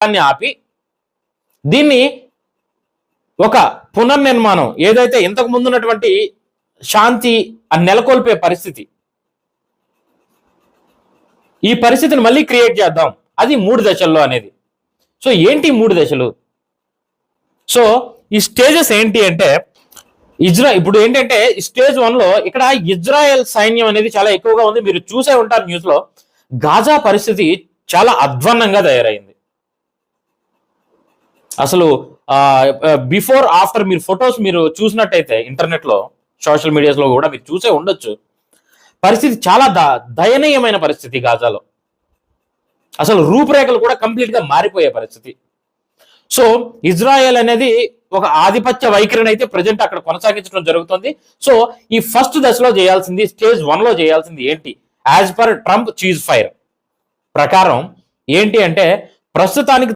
దాన్ని ఆపి దీన్ని ఒక పునర్నిర్మాణం ఏదైతే ఇంతకు ముందున్నటువంటి శాంతి అని నెలకొల్పే పరిస్థితి. ఈ పరిస్థితిని మళ్ళీ క్రియేట్ చేద్దాం. అది మూడు దశల్లో అనేది. సో ఏంటి మూడు దశలు? సో ఈ స్టేజెస్ ఏంటి అంటే ఇజ్రా ఇప్పుడు ఏంటంటే స్టేజ్ వన్లో ఇక్కడ ఇజ్రాయెల్ సైన్యం అనేది చాలా ఎక్కువగా ఉంది. మీరు చూసే ఉంటారు న్యూస్లో గాజా పరిస్థితి చాలా అధ్వాన్నంగా తయారైంది. అసలు బిఫోర్ ఆఫ్టర్ మీరు ఫొటోస్ మీరు చూసినట్టయితే ఇంటర్నెట్లో సోషల్ మీడియాలో కూడా మీరు చూసే ఉండొచ్చు. పరిస్థితి చాలా ద దయనీయమైన పరిస్థితి గాజాలో. అసలు రూపురేఖలు కూడా కంప్లీట్గా మారిపోయే పరిస్థితి. సో ఇజ్రాయెల్ అనేది ఒక ఆధిపత్య వైఖరిని అయితే ప్రజెంట్ అక్కడ కొనసాగించడం జరుగుతుంది. సో ఈ ఫస్ట్ దశలో చేయాల్సింది స్టేజ్ వన్లో చేయాల్సింది ఏంటి? As per Trump ceasefire ప్రకారం ఏంటి అంటే ప్రస్తుతానికి